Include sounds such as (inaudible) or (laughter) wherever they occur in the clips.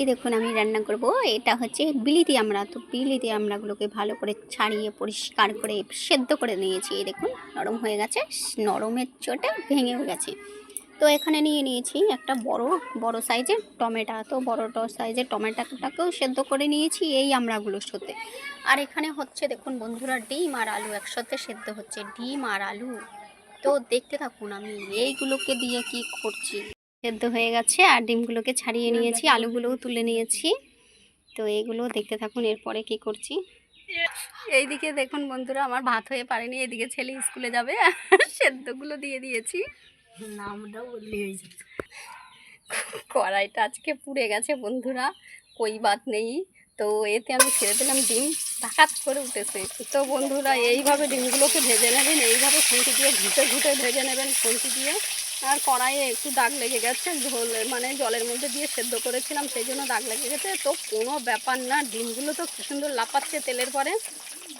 আজকে দেখুন, আমি রান্না করব। এটা হচ্ছে বিলিতি আমরা, তো বিলিতি আমড়াগুলোকে ভালো করে ছাড়িয়ে, পরিষ্কার করে, সেদ্ধ করে নিয়েছি। দেখুন, নরম হয়ে গেছে, নরমের চোটে ভেঙেও গেছে। তো এখানে নিয়ে নিয়েছি একটা বড় বড় সাইজের টমেটো। তো বড় সাইজের টমেটোটাকেও সেদ্ধ করে নিয়েছি এই আমড়াগুলোর সাথে। আর এখানে হচ্ছে, দেখুন বন্ধুরা, ডিম আর আলু একসাথে সেদ্ধ হচ্ছে, ডিম আর আলু। তো দেখতে থাকুন আমি, এইগুলোকে দিয়ে কি করছি? সেদ্ধ হয়ে গেছে আর ডিমগুলোকে ছাড়িয়ে নিয়েছি আলুগুলোও তুলে নিয়েছি। তো এইগুলো দেখতে থাকুন এরপরে কি করছি। এইদিকে দেখুন বন্ধুরা আমার ভাত হয়ে পারেনি এদিকে ছেলে স্কুলে যাবে সেদ্ধগুলো দিয়ে দিয়েছি। নামটা বললে কড়াইটা আজকে পুড়ে গেছে বন্ধুরা কই বাত নেই। তো এতে আমি ছেড়ে দিলাম ডিম ডাকাত করে উঠেছে তো বন্ধুরা এইভাবে ডিমগুলোকে ভেজে নেবেন এইভাবে খুঁটি দিয়ে ঘুটে ঘুটে ভেজে নেবেন খুঁটি দিয়ে। আর কড়াইয়ে একটু দাগ লেগে গেছে ঝোল মানে জলের মধ্যে দিয়ে সেদ্ধ করেছিলাম সেই জন্য দাগ লেগে গেছে। তো কোনো ব্যাপার না ডিমগুলো তো কি সুন্দর লাপাচ্ছে তেলের পরে।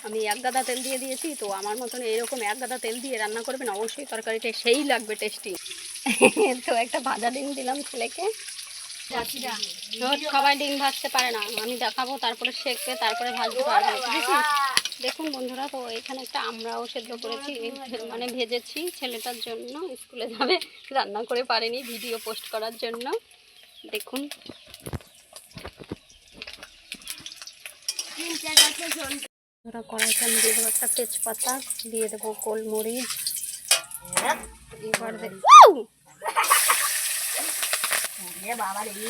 আমি এক গাদা তেল দিয়ে দিয়েছি তো আমার মতন এইরকম এক গাদা তেল দিয়ে রান্না করবেন অবশ্যই তরকারিটা সেই লাগবে টেস্টি (laughs) তো একটা ভাজা ডিম দিলাম ছেলেকে। সবাই ডিম ভাজতে পারে না আমি দেখাবো তারপরে শেখবে তারপরে ভাজতে পারবে দেখুন বন্ধুরা, তো এখানে একটা আমরাও সেদ্ধ করেছি মানে ভেজেছি ছেলেটার জন্য, স্কুলে যাবে, রান্না করে পারেনি ভিডিও পোস্ট করার জন্য। দেখুন। আমি দিয়ে দেবো একটা তেজপাতা, দিয়ে দেবো গোলমরিচ। এবার দেখো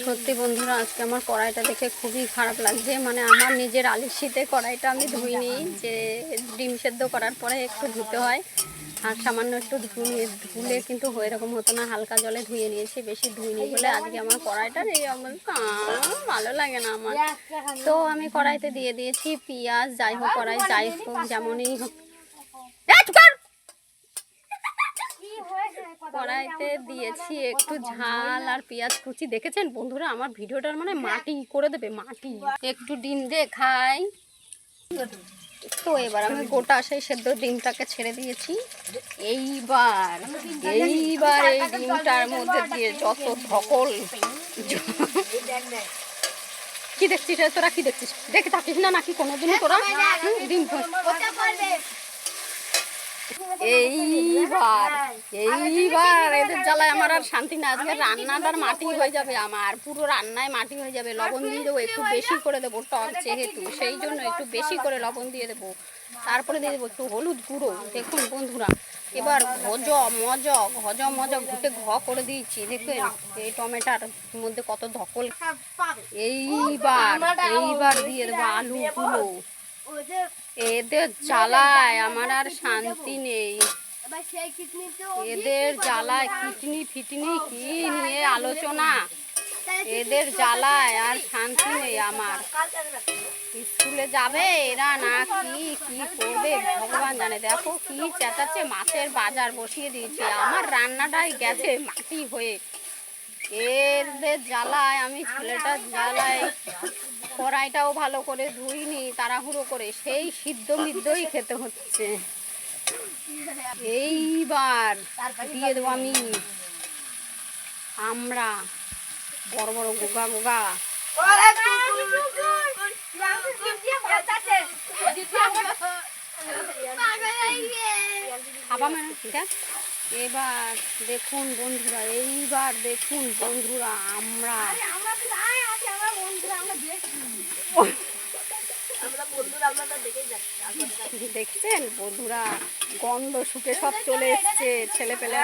সত্যি বন্ধুরা আজকে আমার কড়াইটা দেখে খুবই খারাপ লাগছে। মানে আমার নিজের আলুর শীতে কড়াইটা আমি ধুইনি যে ডিম সেদ্ধ করার পরে একটু ধুতে হয়। আর সামান্য একটু ধুয়ে ধুলে কিন্তু এরকম হতো না হালকা জলে ধুয়ে নিয়েছি বেশি ধুইনি বলে আজকে আমার কড়াইটার এই অবস্থা ভালো লাগে না আমার। তো আমি কড়াইতে দিয়ে দিয়েছি পেঁয়াজ যাই হোক কড়াই যাই হোক যেমনই হোক এই চুপ কর! কড়াইতে দিয়েছি একটু ঝাল আর পেঁয়াজ কুচি। দেখেছেন বন্ধুরা, আমার ভিডিওটার মানে মাটি করে দেবে, মাটি। একটু ডিম দিয়ে খাই। তো এবার আমি গোটা সেই সেদ্ধ ডিমটাকে ছেড়ে দিয়েছি। এইবার এইবার এই ডিমটার মধ্যে দিয়ে যত ধকল কি দেখছিস তোরা? কি দেখছিস? দেখে থাকিস না নাকি কোনোদিনও তোরা? ডিম এইবার এইবার এদের জ্বালায় আমার আর শান্তি না আজকে রান্নাটার মাটি হয়ে যাবে আমার, পুরো রান্নায় মাটি হয়ে যাবে। লবণ দিয়ে দেবো, একটু বেশি করে দেবো টক যেহেতু, সেই জন্য একটু বেশি করে লবণ দিয়ে দেবো। তারপরে দিয়ে দেবো একটু হলুদ গুঁড়ো। দেখুন বন্ধুরা, এবার ঘজ মজ ঘজ মজ ঘুটে ঘ করে দিয়েছি। দেখবেন এই টমেটার মধ্যে কত ধকল। এইবার এইবার দিয়ে দেবো আলুগুলো। এদের জ্বালায় আমার আর শান্তি নেই। এদের জ্বালায় কিটনি ফিটনি কি নিয়ে আলোচনা। এদের জ্বালায় আর শান্তি নেই আমার। স্কুলে যাবে? এরা না কি কি করবে? ভগবান জানে। দেখো কি চেঁচাচ্ছে। মাছের বাজার বসিয়ে দিয়েছে। আমার রান্নাটাই গেছে মাটি হয়ে। এদের জ্বালায় আমি ছেলেটার জ্বালায়। কড়াইটাও ভালো করে ধুইনি, তাড়াহুড়ো করে সেই সিদ্ধ মিদ্ধই খেতে হচ্ছে। এইবার দিয়ে দেবো আমি আমরা বড় বড় গোগা গোগা। মানে এবার দেখুন বন্ধুরা, এইবার দেখুন বন্ধুরা, আমরা দেখছেন বন্ধুরা গন্ধ শুকে সব চলে এসছে ছেলে পেলে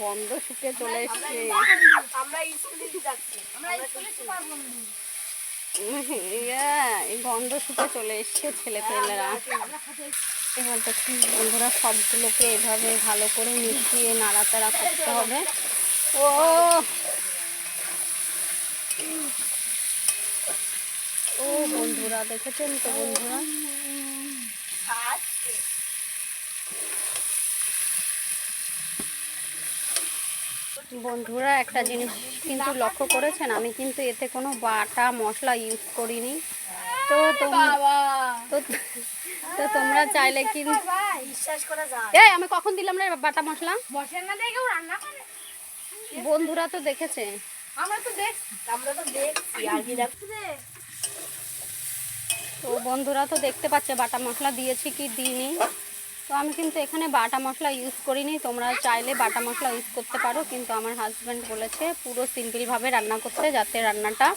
গন্ধ শুকে চলে এসছে। ইয়া, এই গন্ধ শুকে চলে এসছে ছেলে পেলেরা এবার দেখুন বন্ধুরা সবগুলোকে এভাবে ভালো করে মিশিয়ে নাড়াচাড়া করতে হবে। ও ও বন্ধুরা দেখেছেন তো বন্ধুরা? বন্ধুরা একটা জিনিস কিন্তু লক্ষ্য করেছেন? আমি কিন্তু এতে কোনো বাটা মশলা ইউজ করিনি। তো তোমরা তো তো তোমরা চাইলে কিন্তু এই আমি কখন দিলাম রে বাটা মশলা? বন্ধুরা তো দেখেছে। আমরা তো দেখছি আমরা তো দেখছি? তো বন্ধুরা তো দেখতে পাচ্ছে বাটা মশলা দিয়েছি কি দিইনি। তো আমি কিন্তু এখানে বাটা মশলা ইউজ করিনি, তোমরা চাইলে বাটা মশলা ইউজ করতে পারো, কিন্তু আমার হাজব্যান্ড বলেছে পুরো সিম্পলভাবে রান্না করতে যাতে রান্নাটা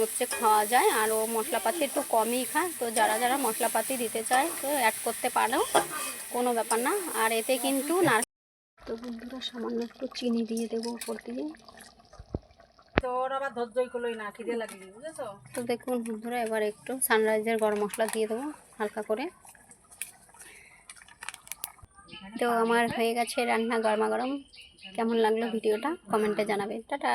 হচ্ছে খাওয়া যায়, আর ও মশলাপাতি একটু কমই খায়। তো যারা যারা মশলাপাতি দিতে চায়, তো অ্যাড করতে পারো, কোনো ব্যাপার না। আর এতে কিন্তু না তো বন্ধুরা সামান্য একটু চিনি দিয়ে দেবো উপর দিয়ে। তোর আবার তো দেখুন বন্ধুরা, এবার একটু সানরাইজের গরম মশলা দিয়ে দেবো, হালকা করে। তো আমার হয়ে গেছে রান্না গরমা গরম কেমন লাগল ভিডিওটা? কমেন্টে জানাবে টাটা!